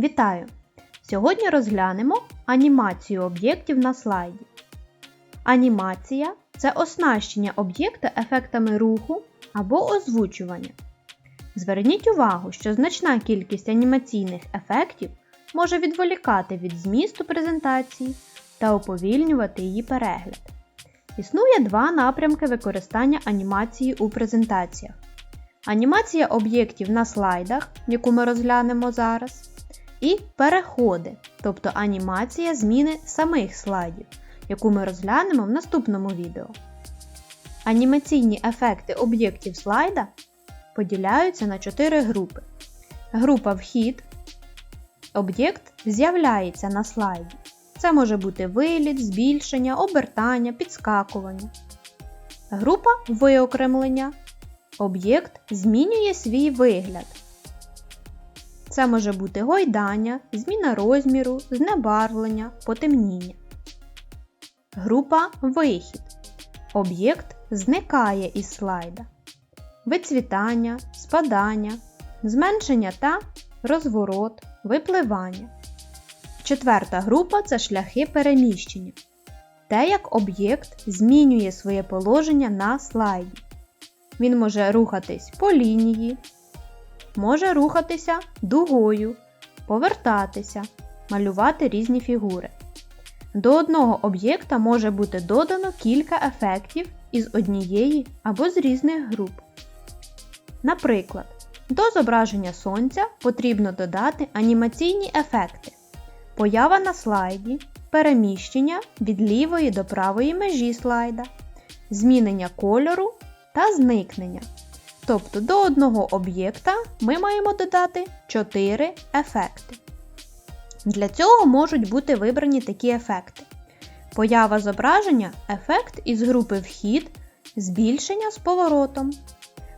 Вітаю! Сьогодні розглянемо анімацію об'єктів на слайді. Анімація це оснащення об'єкта ефектами руху або озвучування. Зверніть увагу, що значна кількість анімаційних ефектів може відволікати від змісту презентації та уповільнювати її перегляд. Існує два напрямки використання анімації у презентаціях. Анімація об'єктів на слайдах, яку ми розглянемо зараз, і переходи, тобто анімація зміни самих слайдів, яку ми розглянемо в наступному відео. Анімаційні ефекти об'єктів слайда поділяються на чотири групи. Група вхід. Об'єкт з'являється на слайді. Це може бути виліт, збільшення, обертання, підскакування. Група виокремлення. Об'єкт змінює свій вигляд. Це може бути гойдання, зміна розміру, знебарвлення, потемніння. Група вихід. Об'єкт зникає із слайда. Вицвітання, спадання, зменшення та розворот, випливання. Четверта група це шляхи переміщення. Те, як об'єкт змінює своє положення на слайді. Він може рухатись по лінії, може рухатися дугою, повертатися, малювати різні фігури. До одного об'єкта може бути додано кілька ефектів із однієї або з різних груп. Наприклад, до зображення сонця потрібно додати анімаційні ефекти, поява на слайді, переміщення від лівої до правої межі слайда, змінення кольору та зникнення. Тобто до одного об'єкта ми маємо додати 4 ефекти. Для цього можуть бути вибрані такі ефекти. Поява зображення ефект із групи вхід, збільшення з поворотом.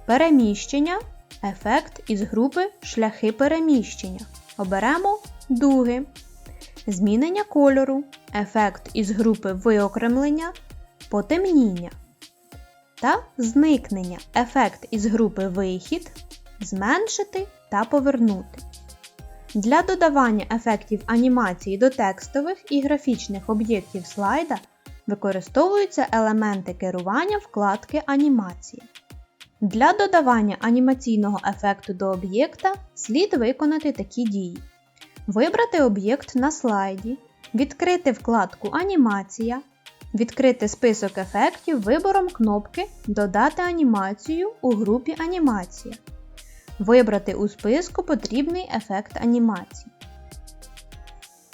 Переміщення ефект із групи шляхи переміщення. Оберемо дуги. Змінення кольору ефект із групи виокремлення, потемніння. Та зникнення ефект із групи вихід, зменшити та повернути. Для додавання ефектів анімації до текстових і графічних об'єктів слайда використовуються елементи керування вкладки Анімація. Для додавання анімаційного ефекту до об'єкта слід виконати такі дії: вибрати об'єкт на слайді, відкрити вкладку Анімація, відкрити список ефектів вибором кнопки Додати анімацію у групі Анімація. Вибрати у списку потрібний ефект анімації.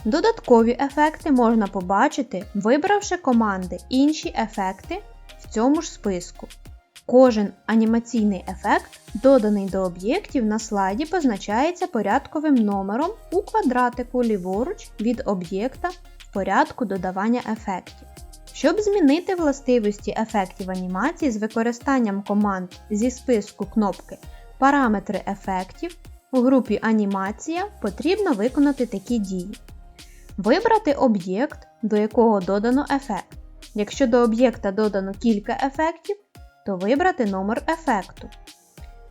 Додаткові ефекти можна побачити, вибравши команди Інші ефекти в цьому ж списку. Кожен анімаційний ефект, доданий до об'єктів на слайді, позначається порядковим номером у квадратику ліворуч від об'єкта в порядку додавання ефектів. Щоб змінити властивості ефектів анімації з використанням команд зі списку кнопки Параметри ефектів у групі Анімація потрібно виконати такі дії. Вибрати об'єкт, до якого додано ефект. Якщо до об'єкта додано кілька ефектів, то вибрати номер ефекту.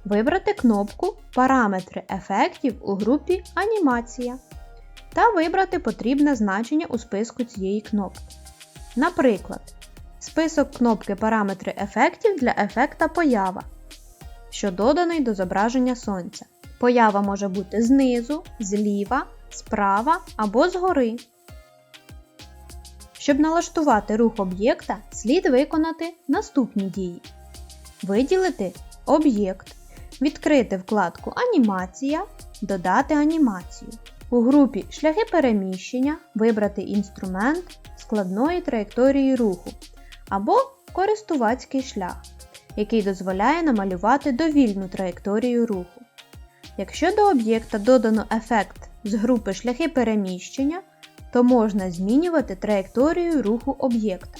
Вибрати кнопку Параметри ефектів у групі Анімація та вибрати потрібне значення у списку цієї кнопки. Наприклад, список кнопки Параметри ефектів для ефекта Поява, що доданий до зображення сонця. Поява може бути знизу, зліва, справа або згори. Щоб налаштувати рух об'єкта, слід виконати наступні дії. Виділити об'єкт, відкрити вкладку Анімація, додати анімацію. У групі Шляхи переміщення вибрати інструмент складної траєкторії руху або користувацький шлях, який дозволяє намалювати довільну траєкторію руху. Якщо до об'єкта додано ефект з групи Шляхи переміщення, то можна змінювати траєкторію руху об'єкта,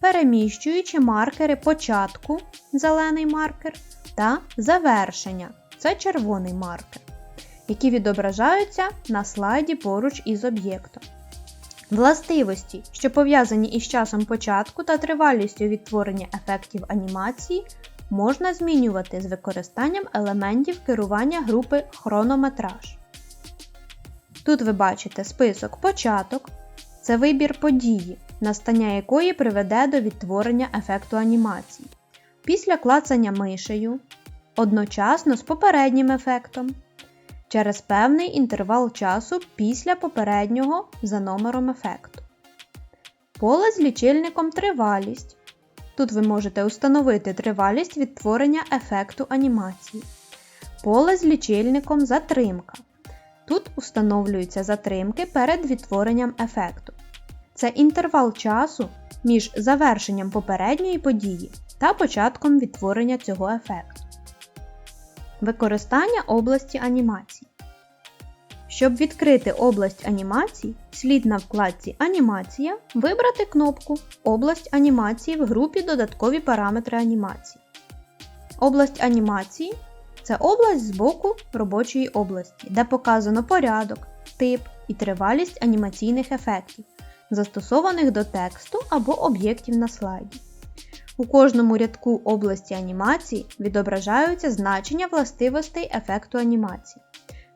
переміщуючи маркери початку зелений маркер та завершення це червоний маркер, які відображаються на слайді поруч із об'єктом. Властивості, що пов'язані із часом початку та тривалістю відтворення ефектів анімації, можна змінювати з використанням елементів керування групи хронометраж. Тут ви бачите список початок. Це вибір події, настання якої приведе до відтворення ефекту анімації. Після клацання мишею, одночасно з попереднім ефектом, через певний інтервал часу після попереднього за номером ефекту. Поле з лічильником тривалість. Тут ви можете установити тривалість відтворення ефекту анімації. Поле з лічильником затримка. Тут встановлюються затримки перед відтворенням ефекту. Це інтервал часу між завершенням попередньої події та початком відтворення цього ефекту. Використання області анімації. Щоб відкрити область анімації, слід на вкладці Анімація вибрати кнопку Область анімації в групі Додаткові параметри анімації. Область анімації це область з боку робочої області, де показано порядок, тип і тривалість анімаційних ефектів, застосованих до тексту або об'єктів на слайді. У кожному рядку області анімації відображаються значення властивостей ефекту анімації.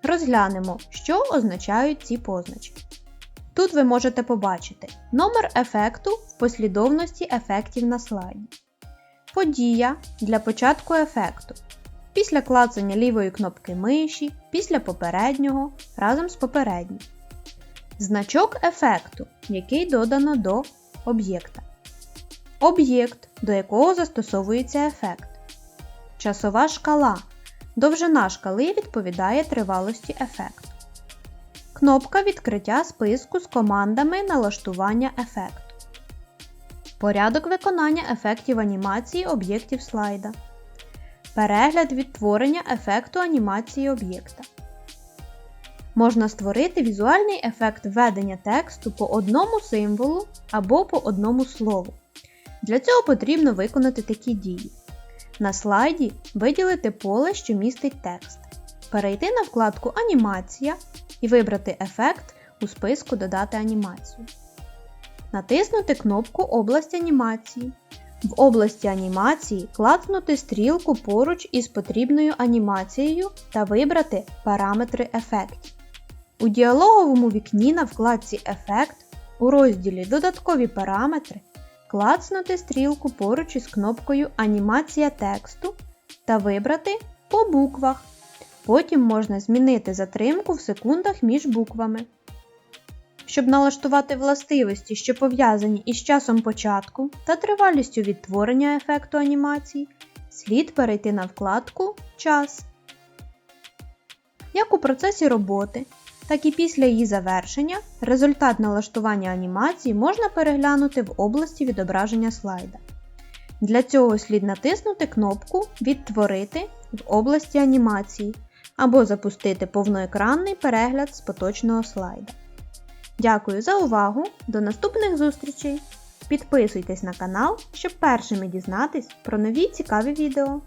Розглянемо, що означають ці позначки. Тут ви можете побачити номер ефекту в послідовності ефектів на слайді. Подія для початку ефекту. Pісля клацання лівої кнопки миші, після попереднього разом з попереднім. Значок ефекту, який додано до об'єкта. Об'єкт, до якого застосовується ефект. Часова шкала. Довжина шкали відповідає тривалості ефекту. Кнопка відкриття списку з командами налаштування ефекту. Порядок виконання ефектів анімації об'єктів слайда. Перегляд відтворення ефекту анімації об'єкта. Можна створити візуальний ефект введення тексту по одному символу або по одному слову. Для цього потрібно виконати такі дії. На слайді виділити поле, що містить текст. Перейти на вкладку Анімація і вибрати ефект у списку Додати анімацію. Натиснути кнопку Область анімації. В області анімації клацнути стрілку поруч із потрібною анімацією та вибрати Параметри ефектів. У діалоговому вікні на вкладці Ефект у розділі Додаткові параметри клацнути стрілку поруч із кнопкою Анімація тексту та вибрати по буквах. Потім можна змінити затримку в секундах між буквами. Щоб налаштувати властивості, що пов'язані із часом початку та тривалістю відтворення ефекту анімації, слід перейти на вкладку Час. Як у процесі роботи, так і після її завершення результат налаштування анімації можна переглянути в області відображення слайда. Для цього слід натиснути кнопку Відтворити в області анімації або запустити повноекранний перегляд з поточного слайда. Дякую за увагу! До наступних зустрічей! Підписуйтесь на канал, щоб першими дізнатись про нові цікаві відео.